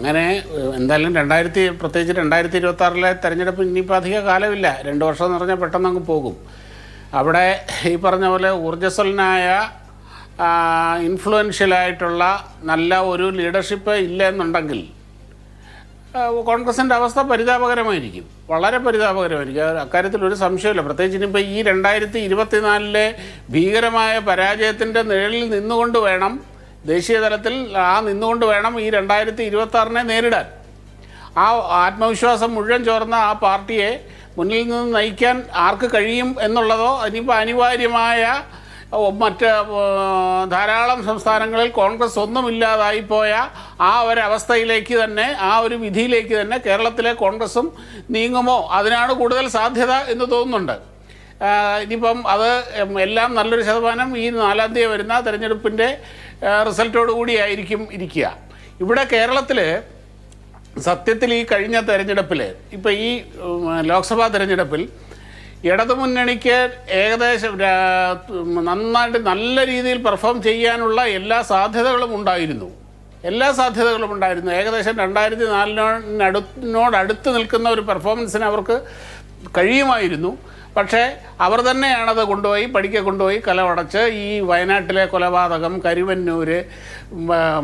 അങ്ങനെ എന്തായാലും രണ്ടായിരത്തി പ്രത്യേകിച്ച് രണ്ടായിരത്തി ഇരുപത്തി ആറിലെ തെരഞ്ഞെടുപ്പ് ഇനിയിപ്പോൾ അധിക കാലമില്ല. രണ്ട് വർഷം എന്ന് പറഞ്ഞാൽ പെട്ടെന്ന് അങ്ങ് പോകും. അവിടെ ഈ പറഞ്ഞ പോലെ ഊർജസ്വലനായ ഇൻഫ്ലുവൻഷ്യലായിട്ടുള്ള നല്ല ഒരു ലീഡർഷിപ്പ് ഇല്ല എന്നുണ്ടെങ്കിൽ കോൺഗ്രസിന്റെ അവസ്ഥ പരിതാപകരമായിരിക്കും. വളരെ പരിതാപകരമായിരിക്കും. അക്കാര്യത്തിൽ ഒരു സംശയമില്ല പ്രത്യേകിച്ച് ഇനിയിപ്പോൾ ഈ രണ്ടായിരത്തി ഇരുപത്തിനാലിലെ ഭീകരമായ പരാജയത്തിന്റെ നിഴലിൽ നിന്നുകൊണ്ട് വേണം ദേശീയ തലത്തിൽ ആ നിന്നുകൊണ്ട് വേണം ഈ രണ്ടായിരത്തി ഇരുപത്തി ആറിനെ നേരിടാൻ. ആ ആത്മവിശ്വാസം മുഴുവൻ ചോർന്ന ആ പാർട്ടിയെ മുന്നിൽ നിന്ന് നയിക്കാൻ ആർക്ക് കഴിയും എന്നുള്ളതോ ഇനിയിപ്പോൾ അനിവാര്യമായ മറ്റ് ധാരാളം സംസ്ഥാനങ്ങളിൽ കോൺഗ്രസ് ഒന്നുമില്ലാതായിപ്പോയ ആ ഒരവസ്ഥയിലേക്ക് തന്നെ ആ ഒരു വിധിയിലേക്ക് തന്നെ കേരളത്തിലെ കോൺഗ്രസും നീങ്ങുമോ? അതിനാണ് കൂടുതൽ സാധ്യത എന്ന് തോന്നുന്നുണ്ട്. ഇനിയിപ്പം അത് എല്ലാം നല്ലൊരു ശതമാനം ഈ നാലാം തീയതി വരുന്ന തെരഞ്ഞെടുപ്പിന്റെ റിസൾട്ടോടു കൂടിയായിരിക്കും ഇരിക്കുക. ഇവിടെ കേരളത്തിൽ സത്യത്തിൽ ഈ കഴിഞ്ഞ തെരഞ്ഞെടുപ്പിൽ ഇപ്പോൾ ഈ ലോക്സഭാ തെരഞ്ഞെടുപ്പിൽ ഇടതുമുന്നണിക്ക് ഏകദേശം നന്നായിട്ട് നല്ല രീതിയിൽ പെർഫോം ചെയ്യാനുള്ള എല്ലാ സാധ്യതകളും ഉണ്ടായിരുന്നു. എല്ലാ സാധ്യതകളും ഉണ്ടായിരുന്നു. ഏകദേശം രണ്ടായിരത്തി നാലിനോടടുത്ത് നിൽക്കുന്ന ഒരു പെർഫോമൻസിന് അവർക്ക് കഴിയുമായിരുന്നു. പക്ഷേ അവർ തന്നെയാണത് കൊണ്ടുപോയി പഠിക്കെ കൊണ്ടുപോയി കലവടച്ച് ഈ വയനാട്ടിലെ കൊലപാതകം കരിവന്നൂർ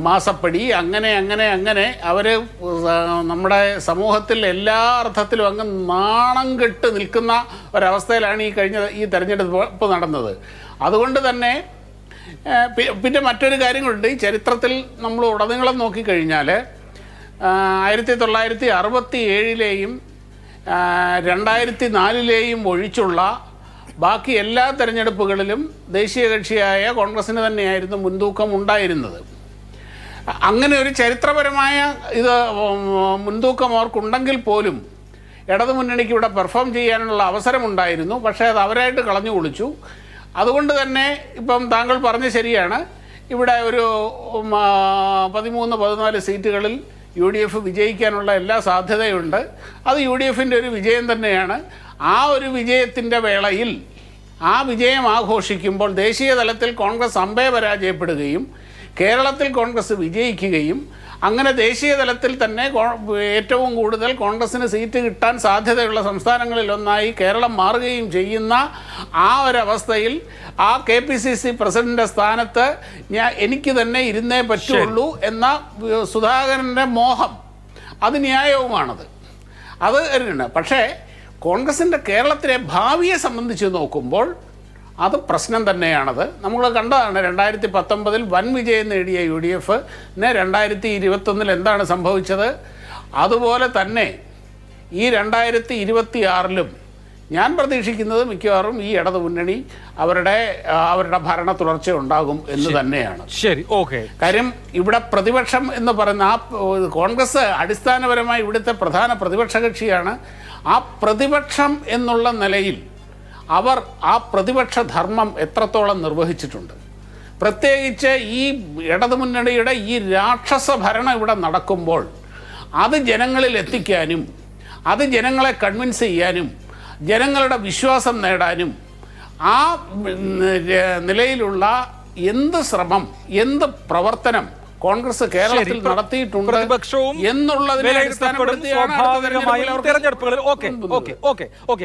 മാസപ്പടി അങ്ങനെ അങ്ങനെ അങ്ങനെ അവർ നമ്മുടെ സമൂഹത്തിൽ എല്ലാ അർത്ഥത്തിലും അങ്ങ് നാണം കെട്ട് നിൽക്കുന്ന ഒരവസ്ഥയിലാണ് ഈ കഴിഞ്ഞ ഈ തെരഞ്ഞെടുപ്പ് നടന്നത്. അതുകൊണ്ട് തന്നെ പിന്നെ മറ്റൊരു കാര്യം കൂടി ഈ ചരിത്രത്തിൽ നമ്മൾ ഉടനീളം നോക്കിക്കഴിഞ്ഞാൽ ആയിരത്തി തൊള്ളായിരത്തി അറുപത്തി ഏഴിലെയും രണ്ടായിരത്തി നാലിലെയും ഒഴിച്ചുള്ള ബാക്കി എല്ലാ തെരഞ്ഞെടുപ്പുകളിലും ദേശീയ കക്ഷിയായ കോൺഗ്രസ്സിന് തന്നെയായിരുന്നു മുൻതൂക്കം ഉണ്ടായിരുന്നത്. അങ്ങനെ ഒരു ചരിത്രപരമായ ഇത് മുൻതൂക്കം അവർക്കുണ്ടെങ്കിൽ പോലും ഇടതുമുന്നണിക്ക് ഇവിടെ പെർഫോം ചെയ്യാനുള്ള അവസരമുണ്ടായിരുന്നു. പക്ഷേ അത് അവരായിട്ട് കളഞ്ഞു കുളിച്ചു അതുകൊണ്ട് തന്നെ ഇപ്പം താങ്കൾ പറഞ്ഞ ശരിയാണ്. ഇവിടെ ഒരു പതിമൂന്ന് പതിനാല് സീറ്റുകളിൽ യു ഡി എഫ് വിജയിക്കാനുള്ള എല്ലാ സാധ്യതയുണ്ട്. അത് യു ഡി എഫിന്റെ ഒരു വിജയം തന്നെയാണ്. ആ ഒരു വിജയത്തിന്റെ വേളയിൽ ആ വിജയം ആഘോഷിക്കുമ്പോൾ ദേശീയ തലത്തിൽ കോൺഗ്രസ് അമ്പേ പരാജയപ്പെടുകയും കേരളത്തിൽ കോൺഗ്രസ് വിജയിക്കുകയും അങ്ങനെ ദേശീയ തലത്തിൽ തന്നെ ഏറ്റവും കൂടുതൽ കോൺഗ്രസ്സിന് സീറ്റ് കിട്ടാൻ സാധ്യതയുള്ള സംസ്ഥാനങ്ങളിലൊന്നായി കേരളം മാറുകയും ചെയ്യുന്ന ആ ഒരവസ്ഥയിൽ ആ K P C C president സ്ഥാനത്ത് ഞാൻ എനിക്ക് തന്നെ ഇരുന്നേ പറ്റുള്ളൂ എന്ന സുധാകരന്റെ മോഹം. അത് ന്യായവുമാണത്. അത് പക്ഷേ കോൺഗ്രസിന്റെ കേരളത്തിലെ ഭാവിയെ സംബന്ധിച്ച് നോക്കുമ്പോൾ അത് പ്രശ്നം തന്നെയാണത്. നമ്മൾ കണ്ടതാണ് രണ്ടായിരത്തി പത്തൊമ്പതിൽ വൻ വിജയം നേടിയ യു ഡി എഫ് രണ്ടായിരത്തി ഇരുപത്തൊന്നിൽ എന്താണ് സംഭവിച്ചത്? അതുപോലെ തന്നെ ഈ രണ്ടായിരത്തി ഇരുപത്തി ആറിലും ഞാൻ പ്രതീക്ഷിക്കുന്നത് മിക്കവാറും ഈ ഇടതു മുന്നണി അവരുടെ അവരുടെ ഭരണ തുടർച്ച ഉണ്ടാകും എന്ന് തന്നെയാണ്. ശരി ഓക്കെ. കാര്യം ഇവിടെ പ്രതിപക്ഷം എന്ന് പറയുന്ന ആ കോൺഗ്രസ് അടിസ്ഥാനപരമായി ഇവിടുത്തെ പ്രധാന പ്രതിപക്ഷ കക്ഷിയാണ്. ആ പ്രതിപക്ഷം എന്നുള്ള നിലയിൽ അവർ ആ പ്രതിപക്ഷ ധർമ്മം എത്രത്തോളം നിർവഹിച്ചിട്ടുണ്ട്. പ്രത്യേകിച്ച് ഈ ഇടതുമുന്നണിയുടെ ഈ രാക്ഷസ ഭരണം ഇവിടെ നടക്കുമ്പോൾ അത് ജനങ്ങളിൽ എത്തിക്കാനും അത് ജനങ്ങളെ കൺവിൻസ് ചെയ്യാനും ജനങ്ങളുടെ വിശ്വാസം നേടാനും ആ നിലയിലുള്ള എന്ത് ശ്രമം എന്ത് പ്രവർത്തനം കോൺഗ്രസ് കേരളത്തിൽ നടത്തിയിട്ടുണ്ട് പ്രതിപക്ഷവും എന്നുള്ളതിനെ അടിസ്ഥാനപ്പെടുത്തിയാണ് അടുത്ത സ്വാഭാവികമായും തെരഞ്ഞെടുപ്പിൽ അവർക്ക് തെരഞ്ഞെടുപ്പുകളിൽ. Okay okay okay okay.